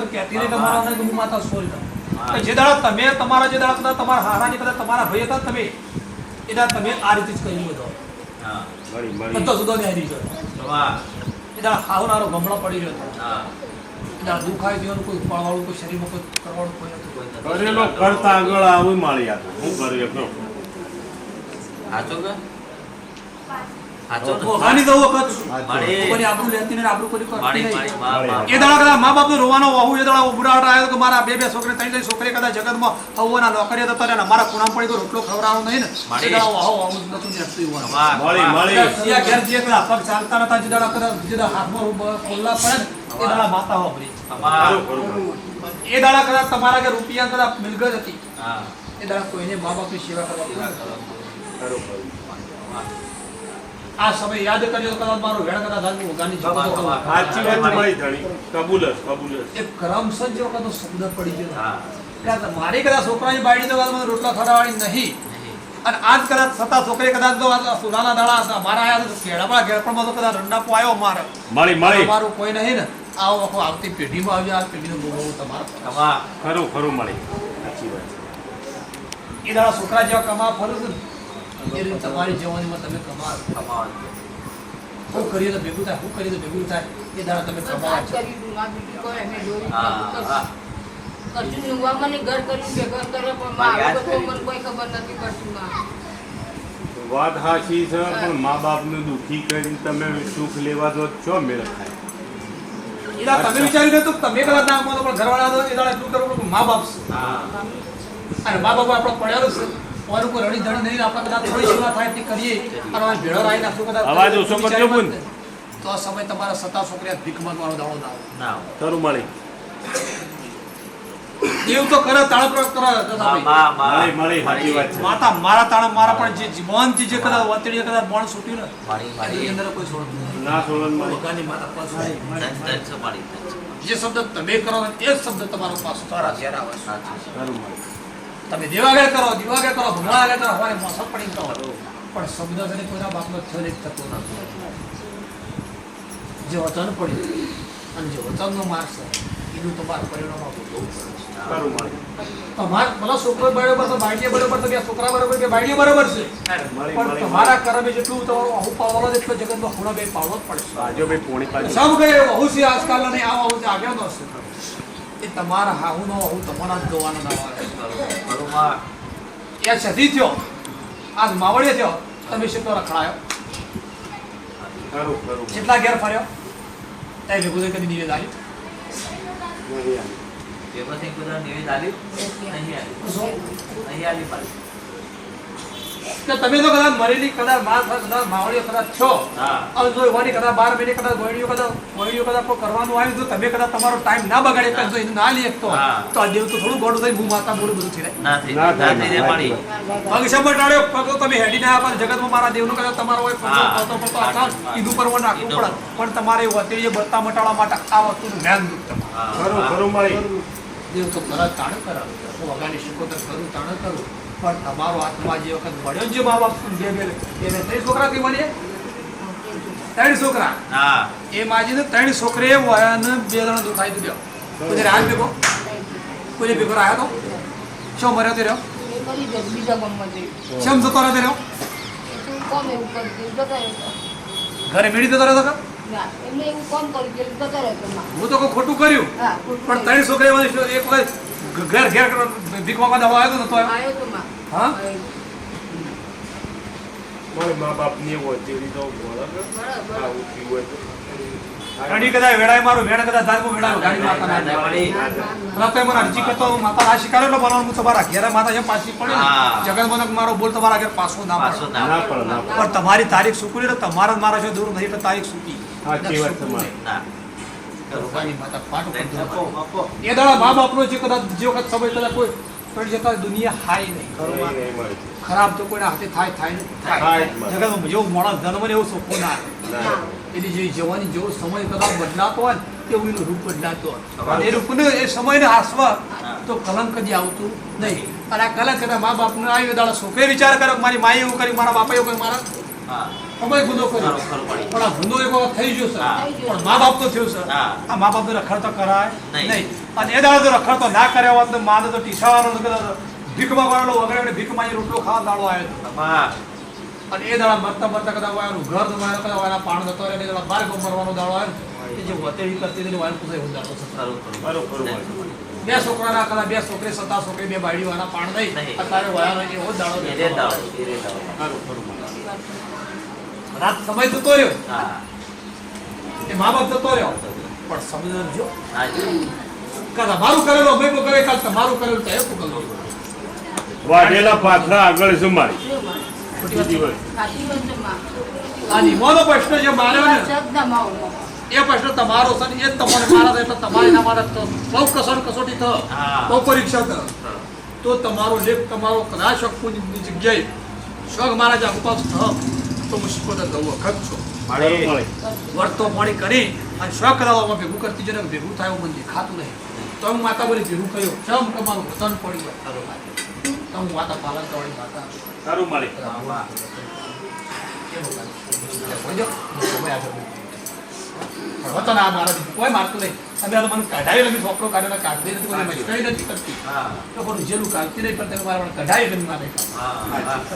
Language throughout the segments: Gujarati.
સિકોતર કહેતી નહીં કે મારા નહીં કે હું માતા સોરી જે દાડા તમે તમારા જે દાડા કદાચ તમારા હારાની કદાચ તમારા ભાઈ હતા તમે એ દાડા તમે આ રીતે જ કરી બધો બધો સુધો ને હરી ગયો. એ દાડા ખાવનારો ગમણો પડી રહ્યો હતો. હા. એ દાડા દુખાઈ ગયો કોઈ ઉપાડવાળું કોઈ શરીરમાં કોઈ કરવાળું કોઈ નતું નથી. કરેલો કરતા આગળ આવું માળી આ હું કરી કહો સાચો કે? સાચો ને? વખત મારી કોઈની લેતી નહીં આબરૂ કોઈ કરતી નહીં મારી મા- મા- એ દાડા કદાચ મા બાપનો રોવાનો વહુ એ દાડા ઉભરાટ આવ્યો કે મારા બે બે છોકરી ત્રણ ત્રણ છોકરી કદાચ જગતમાં હવોના નોકરીએ તો તારે મારા ખૂણા પડી તો રોટલો ખવડાવવાનો નહીં ને. એ દાડા વહુ વહુ નતું નેસતું મળી. મળી સિયા ઘેર જઈએ કદાચ પગ ચાલતા નતા જે દાડા કદાચ જે દાડા હાથમાં ખોલ્લા પડે એ દાડા માતા વાપરી એ તમારા કે રૂપિયા કદાચ મિલકત હતી. એ દાડા કોઈને મા બાપની સેવા કરવા સેવા પડે. કરો. ખરું ખરું વાહ. આ સમય યાદ કર્યો કદાચ મારો વેણ કદાચ આજનું હતો. સાચી વાત તમારી ધણી. કબૂલ જ કબૂલ જ એક કરમસદ જેવો કદાચ શબ્દ પડી ગયો. હા. મારી કદાચ છોકરાની બાયડી તો મને રોટલા ખવડાવવાની નહીં. અને આજ કદાચ છતાં છોકરી કદાચ તો સુરાના દાડા હતા. મારા આયા તો ખેડામાં ઘેરપણમાં તો કદાચ રંડાપો આવ્યો મારે મળી મળી મારું કોઈ નહીં ને. આવો વખો આવતી પેઢીમાં આવી આ પેઢીનો ભોગવવું તમારો. વાહ. ખરું ખરું મળી સાચી વાત. એ દાડા છોકરા જેવા કમા ફરું રીતે તમારી જવાનીમાં તમે કમાવો. કમાવાનું. શું કરીએ તો ભેગું થાય શું કરીએ તો ભેગું થાય એ દાડા તમે કમાવા છો. વાત હાચી છે પણ મા બાપને દુખી કરીને તમે સુખ લેવા દો છો મેળ ખાય. તમે વિચારી લો તો તમે કદાચ ના પણ ઘરવાળા દો એ દાડા એટલું કરવું મા બાપ છે. અને મા બાપ આપણો પડેલો છે. ઓનું કોઈ રડી ધણી નહીં આપણે કદાચ થોડી સેવા થાય તે કરીએ. અને ભેળો રાઈ નાખશું કદાચ અવાજ ઓછો કરજો બુન. તો આ સમય તમારા સતા છોકરી ભીખ માંગવાનો દાડો ના ના ખરું મળી. દેવ તો કરે તાળપ્રયોગ કરે મા- દાદાભાઈ. મા- મા- મળી, મળી, સાચી વાત છે. માતા મારા તાણા મારા પણ જે જીવનથી જે કદાચ વતડીએ કદાચ બોણ છૂટ્યું ને અંદર કોઈ છોડતું માતા. જે શબ્દ તમે કરો ને તે જ શબ્દ તમારો તારા આવે સાચું મળી. તમે દેવાગળ કરો દિવાગર કરો ભગવાન આગળ કરો હવારે મોસમ પડી કરો. પણ શબ્દ છે કોઈના બાપનો થયો થતો નથી. જે વચન પડ્યું અને જે વચનનો માર્ગ છે એનું તમારા પરિણામ ભોગવવું પડે તમારા ભલા છોકરો બરોબર છે બાયડીએ બરોબર છે કે છોકરા બરોબર કે બાયડીએ બરોબર છે. પણ. તમારા કર્મે જેટલું તમારું અહુ પાવવાનો છે એટલો જગતમાં ખૂણો બે પાવવો જ પડશે. ભાઈ પોણી ગયે છે આજકાલ નહીં આ વહુ છે આગળનો છે એ તમારા હાહુનો હું તમારા જ જોવાનો ના એ સધી થયો. આજ માવડીએ થયો. તમે કેટલો રખડાયો? કેટલા ઘેર ફર્યો? ત્યાં ભેગું થઈ કદી નિવેદ આવ્યું નિવેદ આવ્યું નહીં આવ્યું? નહીં મારી. કે તમે તો કદાચ મરેલી કદાચ માર કદાચ માવડીઓ કદાચ છો. હા. હવે જો એવાની કદાચ બાર મહિને કદાચ ગોળીઓ કદાચ ગોળીઓ કદાચ કોઈ કરવાનું આવ્યું તો તમે કદાચ તમારો ટાઈમ ના બગાડે કદાચ જો એને ના લે તો. તો આ દેવ તો થોડું ગોળું થઈ હું માતા મોડું બધું થઈ જાય ના થઈ ના ના થઈ રે ના. પગ શબ્દ ટાળ્યો પગ તો તમે હેડી ના આપો જગતમાં મારા દેવનો કદાચ તમારો હોય. પડતો પડતો આકાશ કીધું પર કીધું. પડે. પણ તમારે વતેડીએ બત્તા મટાડવા માટે આ વસ્તુનું જ્ઞાન દુઃખ તમારે દેવ તો કરા તાણ કરાવે હું અગાડી શીખોતર કરું તાણ કરું. પણ તમારો આત્મા જે વખત મળ્યો જે મા બાપ બે બે એને ત્રણ છોકરા થી મળીએ? ત્રણ છોકરા? હા. એ માજીને ત્રણ છોકરે વયાને બે જણા દુખાઈ દીધો કોઈ રાજ ભેગો કોઈ ભેગો રહ્યો તો શું મર્યો તે રહ્યો? શેમ જતો રહ્યો તે રહ્યો? ઘરે મેળી જતો રહ્યો તો હું તો કોઈ ખોટું કર્યું. પણ ત્રણ છોકરા એક વખત ઘર ઘેર ભીખ માંગવા દવા આવ્યો? તો આવ્યો હા? મારે મા બાપની વચેરી તો બરાબર. આવું થયું ગાડી કદાચ વેળાએ મારું વેણ કદાચ દાદમો વેળાયો ગાડી માતા ના ના જાય. તો મને અરજી કરતો હું માતા આ શિકાર એટલો બનાવું હું તમારા ઘેરે માતા જેમ પાછી પડે હા. જગત મારો બોલ તમારા ઘેર પાછો ના પાછો ના પણ તમારી તારીખ સુકુલી તમારા મારા જો દૂર નહીં એટલે તારીખ સુકી. સાચી વાત તમારી. એ દાડા મા બાપનો જે કદાચ જે વખત સમય કદાચ કોઈ પડી જતા દુનિયા હાય નહીં. ખરાબ તો કોઈના હાથે થાય થાય નહીં. થાય જ માં. જગતમાં જેવું માણસ જન્મ ને એવું સુખો ના. એની જે જવાની જેવો સમય કદાચ બદલાતો હોય ને એવું એનું રૂપ બદલાતો હોય. એ રૂપને એ સમયને હાસવા તો કલંક કદી આવતું નહીં. અને આ કલંક કદાચ મા બાપને આવ્યો દાડા છોકરે વિચાર કરે મારી માએ એવું કરી મારા બાપા એવું કરી મારા હા. અમે ગુનો કર્યો પણ આ ગુનો એક વખત થઈ ગયો સર. પણ મા બાપ તો થયો સર. આ મા બાપને રખડતા કરાય નહીં. અને એ દાડો જો રખડતો ના કર્યા હોત તો માને તો ટીસાવાનો તો ભીખ માંગવાનો વગેરે ભીખ માંગી રોટલો ખાવા દાડો આવ્યો. અને એ દાડા મરતા મરતા કદાચ વાયનું ઘર તો વાયનો કદાચ વાયના પાણ જતો રહે દાડા બાર ગમ મરવાનો દાડો આવ્યો કે જે વતેડી કરતી હતી વાયર પૂછાય હું દાડો માળી બે છોકરાના કદાચ બે છોકરી સતા છોકરી બે બાયડી વાળા પાણ નહીં. તારે અત્યારે વાયનો એવો દાડો બેઠો. રેતા સમય જતો રહ્યો. એ મા બાપ જતો રહ્યો. પણ સમજણ જો. હા જી. તમારું કરેલો અમે કો કરે કાં તમારું કરેલું તો એ કો કરેલું. વાઢેલા પાથરા આગળ મારી. વાત આ નિમોનો પ્રશ્ન જે માર્યો ને એ પ્રશ્ન તમારો છે એ જ તમારે મારા એટલે તમારે માટે તો બહુ કસોટ કસોટી થ. હા. બહુ પરીક્ષા થ. તો તમારો લેખ તમારો કદાચ શોખની જગ્યાએ શોખ મહારાજ થ. તો હું શીખવતા દઉં વખત છો. ખરું માળી વર્તો પાણી કરી અને શોખ કરાવવામાં ભેગું કરતી જઈને ભેગું થાય એવું મને દેખાતું નહીં. તો હું માતા બોલી ભેગું કહ્યું ચમ તમારું વતન પડી ગયું. તો હું માતા પાલન કરવાની માતા તારું માળી હા બોલજો, સમય આગળ બોલો. પણ વતન આ મારા દીકરા કોઈ મારતું નહીં અમે આ મને કઢાઈ લગી છોકરો કાઢેલો કાઢતી નથી કોઈ મસ્કરી નથી કરતી તો કોઈ જેલું કાઢતી નહીં પણ તમે મારા મને કઢાઈ લગી મારે હા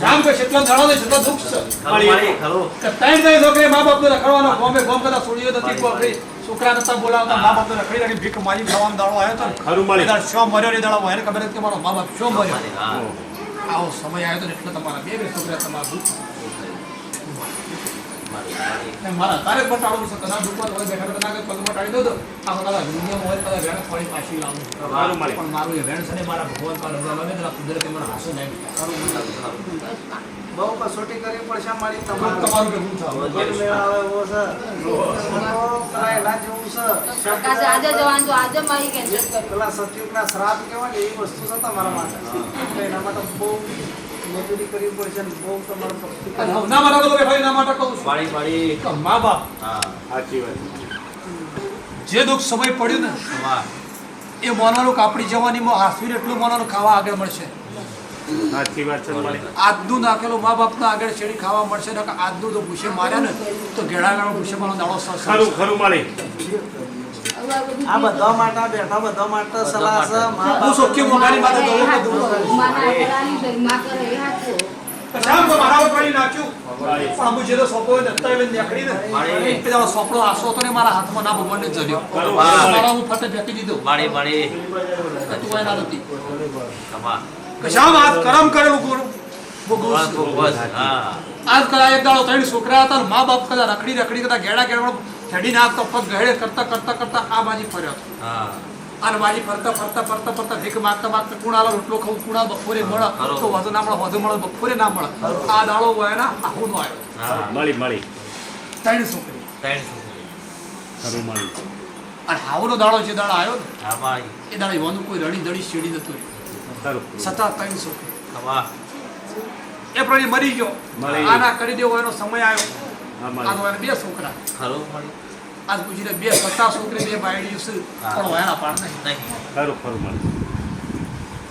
હા. કે કેટલો દાડો ને કેટલો દુઃખ છે ખરું માળી, ખરું. કે ત્રણ ત્રણ છોકરી મા બાપને રખડવાનો ગોમે ગોમ કદા છોડીઓ નથી કોઈ છોકરા નતા બોલાવતા મા બાપને રખડી રાખી ભીખ મારી ખાવાનો દાડો આવ્યો હતો ને ખરું માળી. શો મર્યો ને દાડો ખબર હતી કે મારો મા બાપ શો મર્યો આવો સમય આવ્યો તો એટલે તમારા બે બે છોકરા તમારા દુઃખ માળી, માળી. ને મારા તારે જ બતાડવું છે કદાચ ઉપર હોય બેઠા બેઠા પગ બતાડી દો તો આ કદાચ દુનિયામાં હોય કદાચ વેણ ફળી પાછી લાવું. પણ મારું એ વેણ છે ને મારા ભગવાન પર લાગે કુદરતે મને હાસો નહીં બહુ કસોટી કરવી પડશે મારી તમારું. તમારું ભેગું થાવ કહેવાય ને એવી વસ્તુ છે તમારા માટે. એના માટે બહુ મજૂરી કરવી પડશે ને બહુ તમારે ના મારા તો ભાઈ ના માટે કહું માળી, માળી. મા બાપ હા સાચી વાત. જે દુઃખ સમય પડ્યું ને એ મોનાનું કાપડી જવાનીમાં હાસવીને એટલું મોનાનું ખાવા આગળ મળશે. આજનું નાખેલું મા બાપના આગળ છેડી ખાવા મળશે ને આજનું તો ભૂસે માર્યા ને તો ઘેડાગાળો ભૂસે મારો દાડો સર ખરું ખરું માળી હવે આ બધું માટે બેઠા બધા માટે સલાહ છે મા હું સોખી મોગાની માથે દઉં એ કે હાચું. દઉં માના કરાની તો માં કરે હાચું. શામ તો મારા ઉપર નાખ્યું પણ જે તો સોપડો દત્તા એને નીકળી ને માળી. એ પેલા સોપડો આસો તો ને મારા હાથમાં ના ખરું વાહ. ખરું મારા હું ફટે ફેંકી દીધો માળી. કે તું એના હતી તમા. કે આ કરમ કરેલું ગુરુ ભગવાન ભગવાન હા આજ કદાચ એક દાડો ત્રણ છોકરા હતા મા બાપ કદાચ રખડી રખડી કદાચ ઘેડા ઘેડા ખેડી નાખતો પગ ગહેડે કરતા કરતા કરતા આ બાજી ફર્યો હતો. અને બાજી ફરતા ફરતા ફરતા ફરતા ભીખ માગતા માગતા કુણાલો રોટલો ખાવું કુણા બપોરે મળે તો વધુ ના મળે વધુ મળે બપોરે ના મળે. આ દાડો હોય ને આહુનો આવ્યો. મળી માળી માળી. ત્રણ છોકરી. ત્રણ છોકરી. માળી. અને હાવનો દાડો જે દાડો આવ્યો ને હા માળી. એ દાડો યુવાનું કોઈ રડી દડી શેડી નતું છતાં ત્રણ છોકરી. એ મરી ગયો. આના કરી દેવો એનો સમય આવ્યો. આનો એને બે છોકરા. આજ પૂછીને બે સત્તા છોકરી બે બાયડીઓ છે. પણ વાયના પાડ નહીં. ખરું ખરું મળે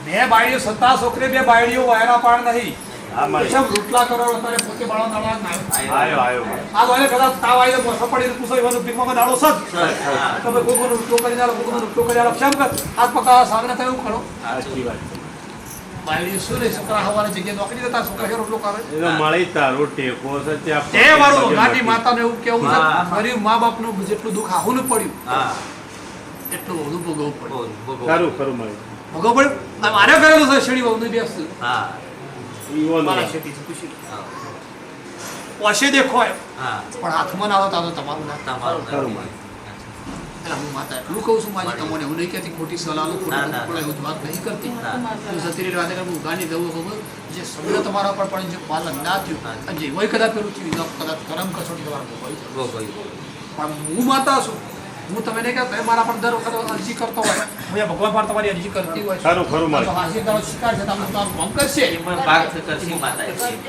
બે બાયડીઓ સત્તા છોકરી બે બાયડીઓ વાયના પાડ નહીં. પછી કરો અત્યારે પોતે બાળો દાડો આવ્યો આવ્યો. આ વાયને કદાચ તાવ આવી મોસો પડી પૂછો એવાનો ભીખમાં દાડો સજ તમે કોઈ કોઈ રોટલો કરી આલો કોઈ રોટલો કરી આલો કેમ કર હાથ પકા સાગને થાય ખરો. સાચી વાત બાયડીઓ શું રે? હવારે જગ્યાએ નોકરી જતા? છોકરા છે રોટલો કરે એ તો તારો ટેકો છે ત્યાં તે મારું ગાંધી માતાને એવું કેવું છે હા. મા બાપનું જેટલું દુઃખ આહુનું પડ્યું એટલું વધુ ભોગવવું પડ્યું. બોલ, બોલ, બોલ. ખરું ખરું માળી ભોગવવું પડ્યું? મારે કરેલું છે શેરી વહુને બેસ હા. મારા શેઠી છે ખુશી પોશે દેખો પણ હાથમાં ના આવતા તો તમારું ના. તમારું ખરું નથી. માળી. એટલે હું માતા એટલું કહું છું મારી તમને હું નહીં કહેતી ખોટી સલાહ આલું, ખોટી ના, એવું વાત નહીં કરતી. હું સતી વાત કરું, હું ગાની દઉં ખબર જે શબ્દ તમારા પર પણ જે પાલન ના થયું અને જે હોય કદાચ પેલું થયું કદાચ કરમ કસોટી તમારા બોલ. પણ હું માતા છું. હું તમે નહીં કહેતો મારા પણ દર વખત અરજી કરતો હોય. હું ભગવાન પર તમારી અરજી કરતી હોય ખરું ખરું તો માળી હાસ્ય તારો શિકાર છે તમને તો ભંગ કરશે એમાં ભાગ કરશે માતા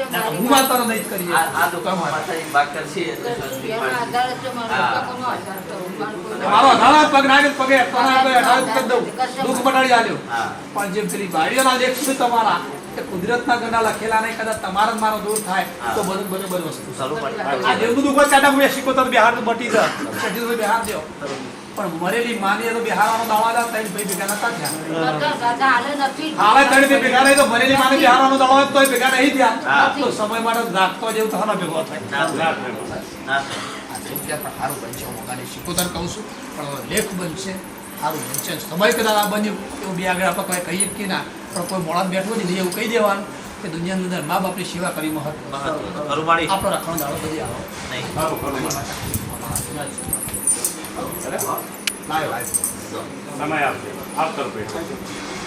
ના, હું માતા નહીં કરી કરીએ. આ આ માતા ભાગ કરશે મારો મારું મારો અઢાર પગ નાગર પગે પગે અઢાર કરી દઉં. દુઃખ બટાડી આલ્યો. હા. પણ જે પેલી બાળીઓના લેખ છે તમારા એ કુદરતના ગંડા લખેલા નહીં કદાચ તમારા મારો દૂર થાય તો બધું બરોબર વસ્તુ. આ જેવું બધું કોઈ કાઢા હું શીખો તો બિહાર બટી જાય છઠ્ઠી બિહાર દો પણ મરેલી માની તો બિહારવાનો દાવા હતા ત્રણ ભાઈ ભેગા નતા થયા. હાલે ત્રણ ભાઈ ભેગા રહી તો મરેલી માની બિહારવાનો દાવા તો તોય ભેગા નહીં થયા. તો સમય માટે રાખતો જેવું થવાનો ભેગો થાય. ના ના. ના સારું બનશે હું વગાડી શીખોતર કહું છું. પણ લેખ બનશે સારું બનશે સમય કદાચ આ બન્યું એવું બે આગળ આપણે કોઈ કહીએ કે ના? પણ કોઈ મોડા બેઠો નહીં એવું કહી દેવાનું કે દુનિયાની અંદર મા બાપની સેવા કરી મહત્વ? આપણો રાખવાનો દાડો બધી આવો. નહીં. સમય આપશે આપ ભાઈ